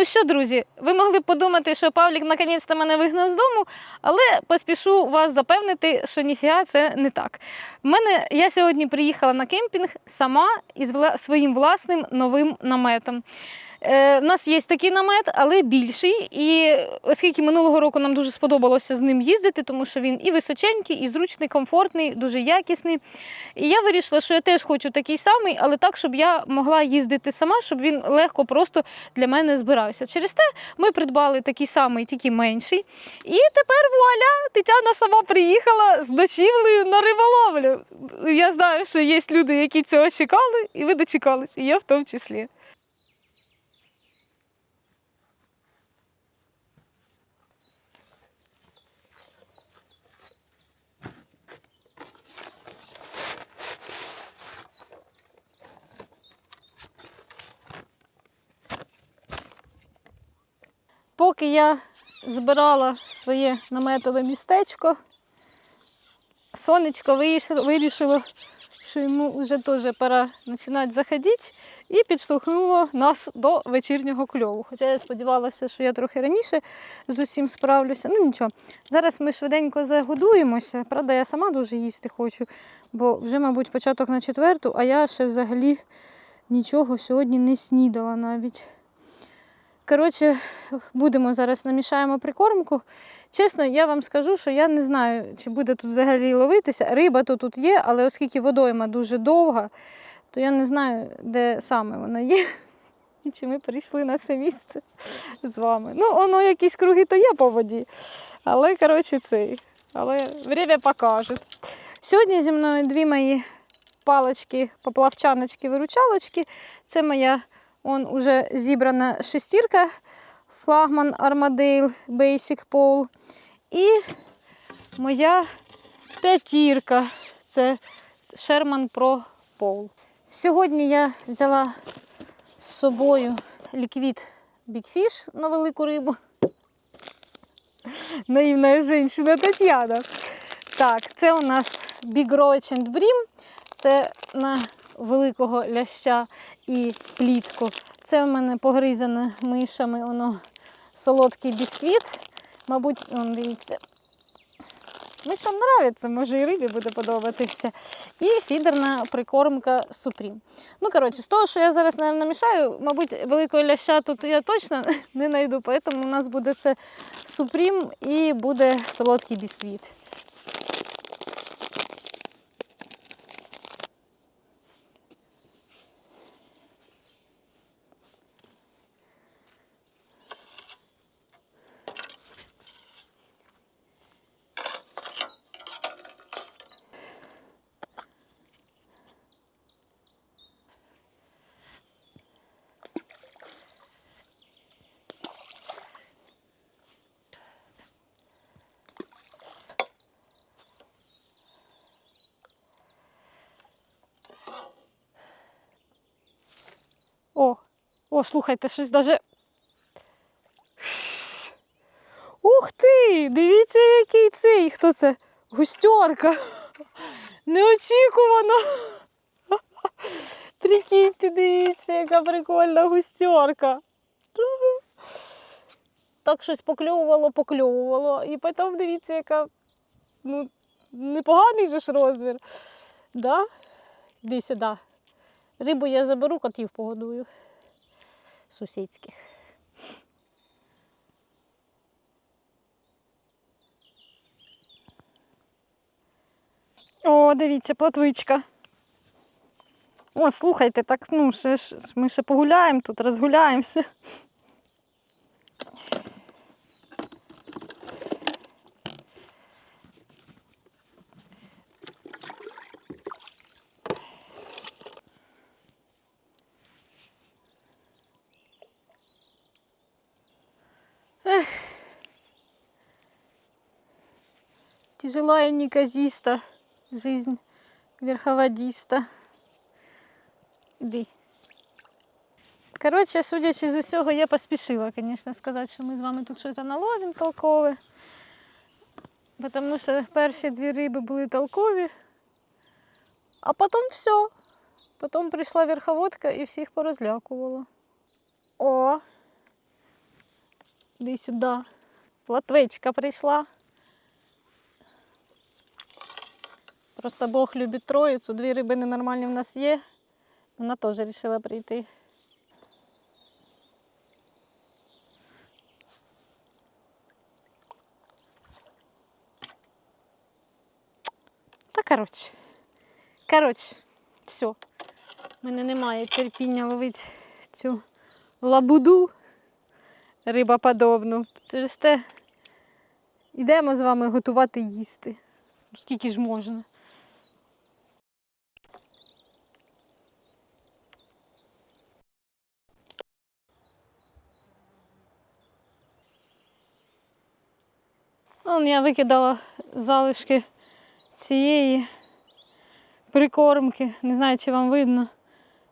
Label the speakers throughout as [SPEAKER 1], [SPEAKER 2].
[SPEAKER 1] Ну що, друзі, ви могли подумати, що Павлік наконець-то мене вигнав з дому, але поспішу вас запевнити, що ніфіга це не так. Мене я сьогодні приїхала на кемпінг сама із своїм власним новим наметом. Е, У нас є такий намет, але більший. І оскільки минулого року нам дуже сподобалося з ним їздити, тому що він і височенький, і зручний, комфортний, дуже якісний. І я вирішила, що я теж хочу такий самий, але так, щоб я могла їздити сама, щоб він легко просто для мене збирався. Через те ми придбали такий самий, тільки менший. І тепер вуаля, Тетяна сама приїхала з ночівлею на риболовлю. Я знаю, що є люди, які цього чекали, і ви дочекались, і я в тому числі. Поки я збирала своє наметове містечко, сонечко вирішило, що йому вже теж пора починати заходити, і підштовхнуло нас до вечірнього кльову. Хоча я сподівалася, що я трохи раніше з усім справлюся. Ну нічого, зараз ми швиденько загодуємося. Правда, я сама дуже їсти хочу, бо вже, мабуть, початок на четверту, а я ще взагалі нічого сьогодні не снідала навіть. Коротше, будемо зараз намішаємо прикормку. Чесно, я вам скажу, що я не знаю, чи буде тут взагалі ловитися. Риба то тут є, але оскільки водойма дуже довга, то я не знаю, де саме вона є. І чи ми прийшли на це місце з вами. Ну, воно якісь круги то є по воді. Але, коротше, цей. Але время покаже. Сьогодні зі мною дві мої палочки, поплавчаночки, виручалочки. Це моя Он уже зібрана шестірка, флагман Armadale Basic Pole. І моя п'ятірка. Це Sherman Pro Pole. Сьогодні я взяла з собою ліквід Big Fish на велику рибу. Наївна жінка Тетяна. Так, це у нас Big Roach and Bream. Це на великого ляща і плітку. Це в мене погризане мишами, воно солодкий бісквіт. Мабуть, он, дивіться. Мишам нравиться, може і рибі буде подобатися. І фідерна прикормка Supreme. Ну, коротше, з того, що я зараз наверное, намішаю, мабуть, великого ляща тут я точно не знайду, тому у нас буде це Supreme і буде солодкий бісквіт. О, о, слухайте, щось даже. Ух ти! Дивіться, який цей. Хто це? Густерка. Неочікувано. Прикиньте, дивіться, яка прикольна густерка. Так щось покльовувало, покльовувало. І потім дивіться, яка ну, непоганий же ж розмір. Да? Іди сюди. Рибу я заберу, котів погодую. Сусідських. О, дивіться, платвичка. О, слухайте, так ну, ще ж, ми ще погуляємо тут, розгуляємося. Тяжелая неказиста жизнь верховодіста. Іди. Коротше, судячи з усього, я поспішила, звісно, сказати, що ми з вами тут щось наловимо толкове. Тому що перші дві риби були толкові, а потім все. Потім прийшла верховодка і всіх порозлякувала. О, Іди сюди. Платвичка прийшла. Просто Бог любить троїцю, дві риби ненормальні в нас є. Вона теж вирішила прийти. Та коротше. Коротше, все. У мене немає терпіння ловити цю лабуду рибоподобну. Через те йдемо з вами готувати їсти. Скільки ж можна. Вон я викидала залишки цієї прикормки. Не знаю, чи вам видно.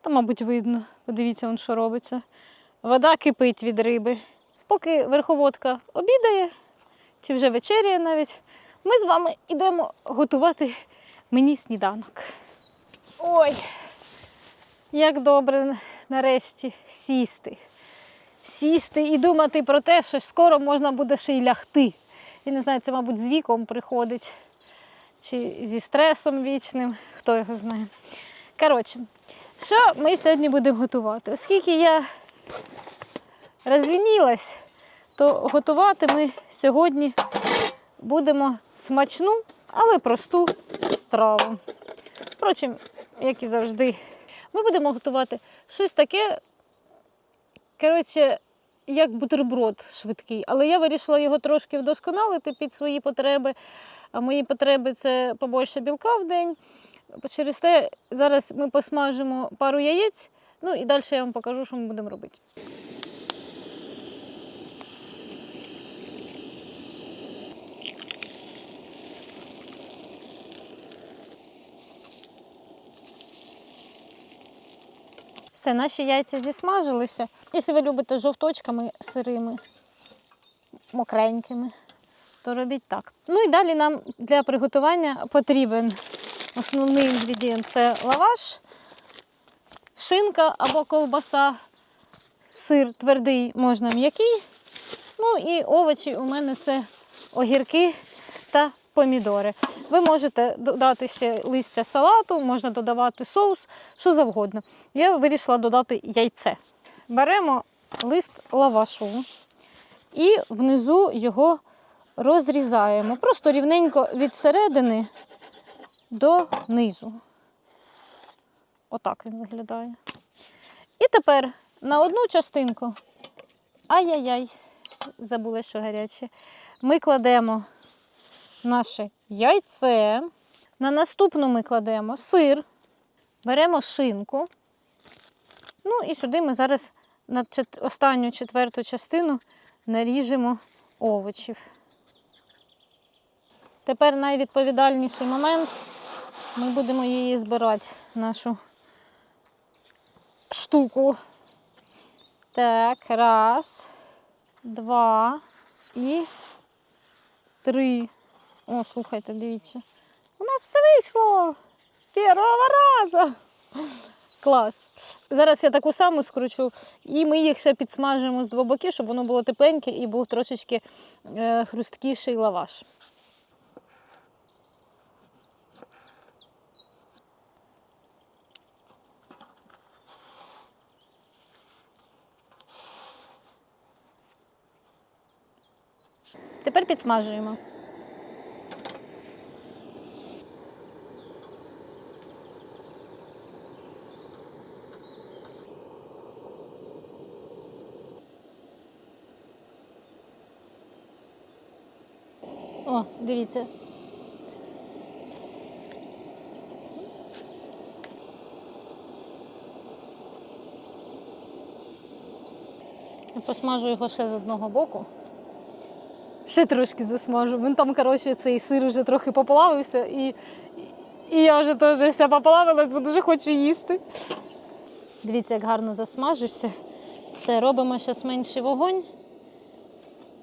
[SPEAKER 1] Та, мабуть, видно. Подивіться, вон, що робиться. Вода кипить від риби. Поки верховодка обідає, чи вже вечеряє навіть, ми з вами йдемо готувати мені сніданок. Ой, як добре нарешті сісти. Сісти і думати про те, що скоро можна буде ще й лягти. Я не знаю, це, мабуть, з віком приходить, чи зі стресом вічним, хто його знає. Коротше, що ми сьогодні будемо готувати? Оскільки я розлінілась, то готувати ми сьогодні будемо смачну, але просту страву. Впрочем, як і завжди, ми будемо готувати щось таке, коротше, як бутерброд швидкий. Але я вирішила його трошки вдосконалити під свої потреби. А мої потреби це побольше білка в день. Через те зараз ми посмажимо пару яєць, ну і далі я вам покажу, що ми будемо робити. Все, наші яйця зісмажилися. Якщо ви любите жовточками сирими, мокренькими, то робіть так. Ну і далі нам для приготування потрібен основний інгредієнт це лаваш, шинка або ковбаса, сир твердий, можна м'який. Ну і овочі у мене це огірки помідори. Ви можете додати ще листя салату, можна додавати соус, що завгодно. Я вирішила додати яйце. Беремо лист лавашу і внизу його розрізаємо. Просто рівненько від середини до низу. Отак він виглядає. І тепер на одну частинку, ай-яй-яй, забула, що гаряче, ми кладемо наше яйце. На наступну ми кладемо сир, беремо шинку. Ну і сюди ми зараз на останню четверту частину наріжемо овочів. Тепер найвідповідальніший момент. Ми будемо її збирати, нашу штуку. Так, раз, два і три. О, слухайте, дивіться. У нас все вийшло з першого разу. Клас. Зараз я таку саму скручу, і ми їх ще підсмажимо з двох боків, щоб воно було тепленьке і був трошечки е, хрусткіший лаваш. Тепер підсмажуємо. О, дивіться. Я посмажу його ще з одного боку. Ще трошки засмажу. Він там, коротше, цей сир вже трохи поплавився, і, і я вже теж вся поплавилась, бо дуже хочу їсти. Дивіться, як гарно засмажився. Все, робимо зараз менший вогонь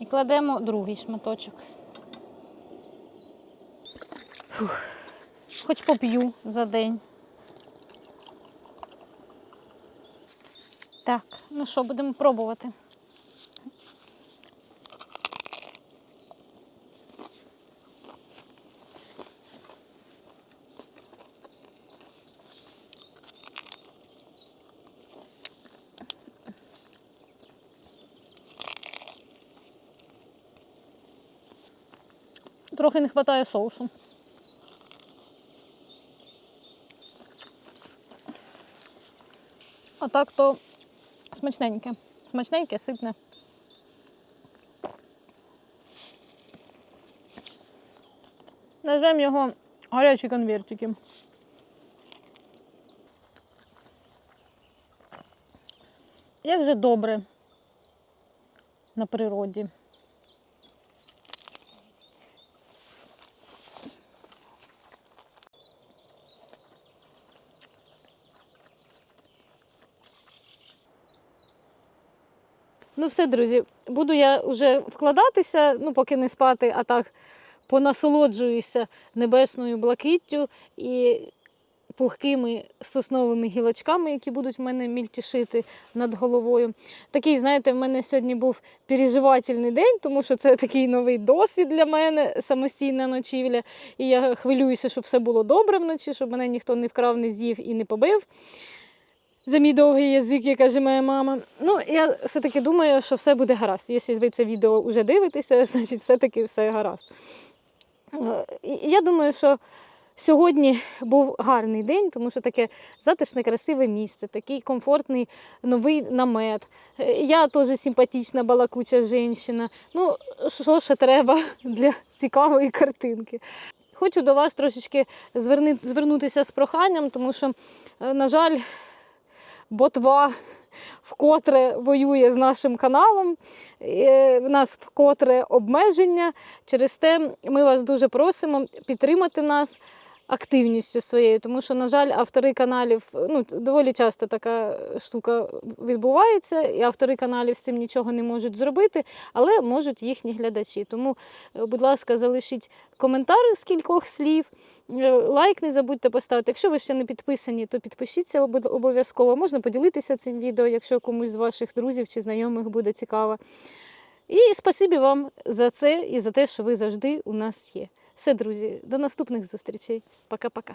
[SPEAKER 1] і кладемо другий шматочок. Фух. Хоч поп'ю за день. Так, ну що, будемо пробувати. Трохи не вистачає соусу. А так то смачненьке. Смачненьке, ситне. Назвемо його гарячі конвертики. Як же добре на природі. Ну, все, друзі, буду я вже вкладатися, ну, поки не спати, а так понасолоджуюся небесною блакиттю і пухкими сосновими гілочками, які будуть в мене мільтішити над головою. Такий, знаєте, в мене сьогодні був переживательний день, тому що це такий новий досвід для мене, самостійна ночівля. І я хвилююся, щоб все було добре вночі, щоб мене ніхто не вкрав, не з'їв і не побив за мій довгий язик, як каже моя мама. Ну, я все-таки думаю, що все буде гаразд. Якщо ви це відео вже дивитеся, значить все-таки все гаразд. Е, Я думаю, що сьогодні був гарний день, тому що таке затишне, красиве місце, такий комфортний новий намет. Е, Я теж симпатична, балакуча жінка. Ну, що ще треба для цікавої картинки. Хочу до вас трошечки звернутися з проханням, тому що, е, на жаль, ботва вкотре воює з нашим каналом. В нас вкотре обмеження. Через те ми вас дуже просимо підтримати нас активністю своєю, тому що, на жаль, автори каналів, ну, доволі часто така штука відбувається, і автори каналів з цим нічого не можуть зробити, але можуть їхні глядачі. Тому, е, будь ласка, залишіть коментар з кількох слів. Е, Лайк не забудьте поставити. Якщо ви ще не підписані, то підпишіться обов'язково. Можна поділитися цим відео, якщо комусь з ваших друзів чи знайомих буде цікаво. І спасибі вам за це і за те, що ви завжди у нас є. Все, друзі, до наступних зустрічей. Пока-пока.